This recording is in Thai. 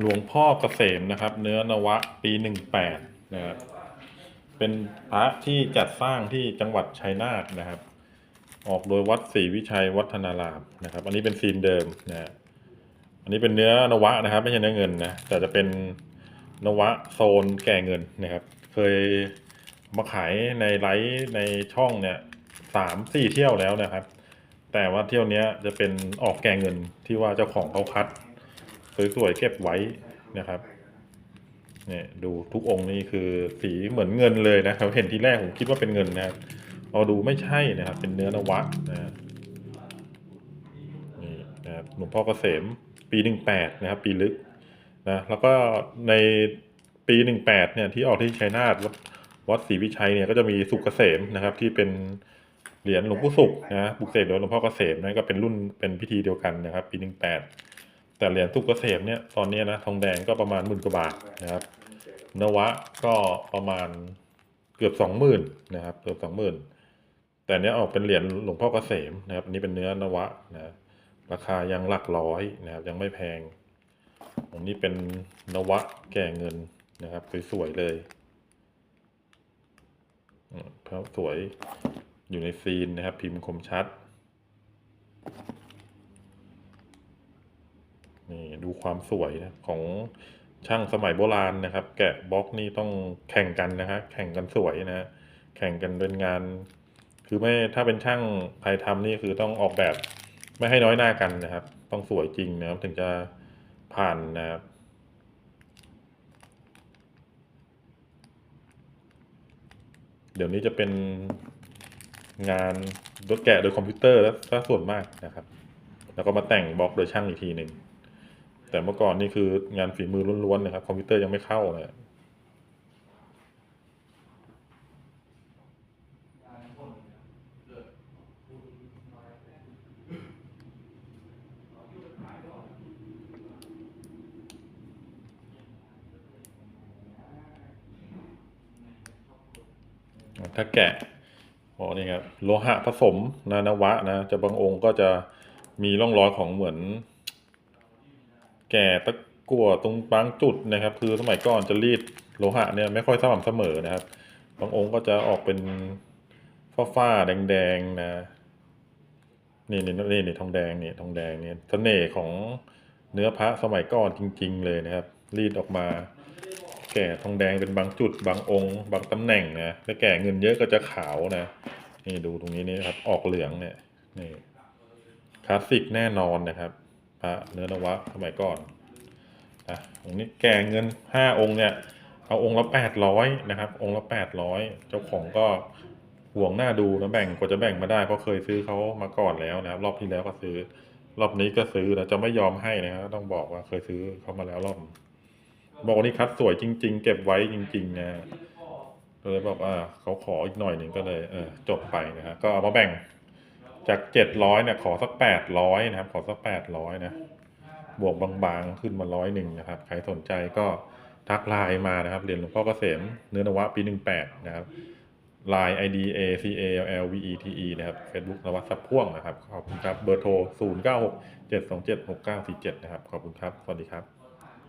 หลวงพ่อเกษมนะครับ เนื้อนวะปีหนึ่งแปดนะครับเป็นพระที่จัดสร้างที่จังหวัดชัยนาทนะครับ ออกโดยวัดศรีวิชัยวัฒนารามนะครับ อันนี้เป็นซีนเดิมนะฮะอันนี้เป็นเนื้อนวะนะครับ ไม่ใช่เนื้อเงินนะแต่จะเป็นนวะโซนแก่เงินนะครับ เคยมาขายในไลฟ์ในช่องเนี่ยสามสี่เที่ยวแล้วนะครับ แต่ว่าเที่ยวเนี้ยจะเป็นออกแก่เงินที่ว่าเจ้าของเขาคัด สวยๆเก็บไว้นะครับเนี่ยดูทุกองค์นี่คือสีเหมือนเงินเลยนะครับเห็นทีแรกผมคิดว่าเป็นเงินนะครับพอดูไม่ใช่นะครับ เป็นเนื้อนวะนะฮะนี่นะครับหลวงพ่อเกษมปีหนึ่งแปดนะครับ ปีลึกนะแล้วก็ในปีหนึ่งแปดเนี่ยที่ออกที่ชัยนาทวัดศรีวิชัยเนี่ยก็จะมีสุกเกษมนะครับ ที่เป็นเหรียญหลวงปู่สุขนะบุกเสกโดยหลวงพ่อเกษมนั่นก็เป็นรุ่นเป็นพิธีเดียวกันนะครับ ปีหนึ่งแปด แต่เหรียญสุกเกษมเนี่ยตอนนี้นะทองแดงก็ประมาณหมื่นกว่าบาทนะครับ นวะก็ประมาณเกือบสองหมื่นนะครับเกือบสองหมื่นแต่เนี้ยออกเป็นเหรียญหลวงพ่อเกษมนะครับอันนี้เป็นเนื้อนวะนะราคายังหลักร้อยนะครับ ยังไม่แพงอันนี้เป็นนวะแก่เงินนะครับสวยๆเลยพระสวยอยู่ในซีนนะครับ พิมพ์คมชัด นี่ดูความสวยนะของช่างสมัยโบราณนะครับ แกะบล็อกนี่ต้องแข่งกันนะฮะแข่งกันสวยนะฮะแข่งกันเป็นงาน คือไม่ถ้าเป็นช่างใครทำนี่คือต้องออกแบบไม่ให้น้อยหน้ากันนะครับ ต้องสวยจริงนะครับถึงจะผ่านนะครับเดี๋ยวนี้จะเป็นงานรถแกะโดยคอมพิวเตอร์แล้วส่วนมากนะครับ แล้วก็มาแต่งบล็อกโดยช่างอีกทีหนึ่ง แต่เมื่อก่อนนี่คืองานฝีมือล้วนๆนะครับ คอมพิวเตอร์ยังไม่เข้าเลยถ้าแกะอ๋อนี่ครับโลหะผสมนานวะนะ จะบางองค์ก็จะมีร่องรอยของเหมือน แก่ตะกั่วตรงบางจุดนะครับ คือสมัยก่อนจะรีดโลหะเนี่ยไม่ค่อยสม่ำเสมอนะครับ บางองค์ก็จะออกเป็นฟ้าๆแดงๆนะนี่นี่นี่นี่ทองแดงนี่ทองแดงนี่เสน่ห์ของเนื้อพระสมัยก่อนจริง ๆ เลยนะครับ รีดออกมา แก่ทองแดงเป็นบางจุด บางองค์ บางตำแหน่งนะถ้าแก่เงินเยอะก็จะขาวนะนี่ดูตรงนี้นี่ครับออกเหลืองเนี่ยนี่คลาสสิกแน่นอนนะครับ พระเนื้อนวะสมัยก่อนนะองค์นี้แก่เงินห้าองค์เนี่ยเอาองค์ละแปดร้อยนะครับ องค์ละแปดร้อยเจ้าของก็ห่วงหน้าดูนะแบ่งกว่าจะแบ่งมาได้เพราะเคยซื้อเขามาก่อนแล้วนะครับ รอบที่แล้วก็ซื้อ รอบนี้ก็ซื้อนะจะไม่ยอมให้นะครับต้องบอกว่าเคยซื้อเขามาแล้วรอบบอกว่านี่คัดสวยจริง ๆ เก็บไว้จริงๆนะก็เลยบอกว่าเขาขออีกหน่อยหนึ่งก็เลยเออจบไปนะฮะก็เอามาแบ่ง จากเจ็ดร้อยเนี่ยขอสักแปดร้อยนะครับ ขอสักแปดร้อยนะ บวกบางๆขึ้นมาร้อยหนึ่งนะครับ ใครสนใจก็ทักไลน์มานะครับ เรียนหลวงพ่อเกษมเนื้อนวะปีหนึ่งแปดนะครับไลน์ ID A C A L L V E T E นะครับ Facebook นวัดสับพ่วงนะครับ ขอบคุณครับ เบอร์โทร 0 9 6 7 2 7 6 9 4 7 นะครับ ขอบคุณครับ สวัสดีครับ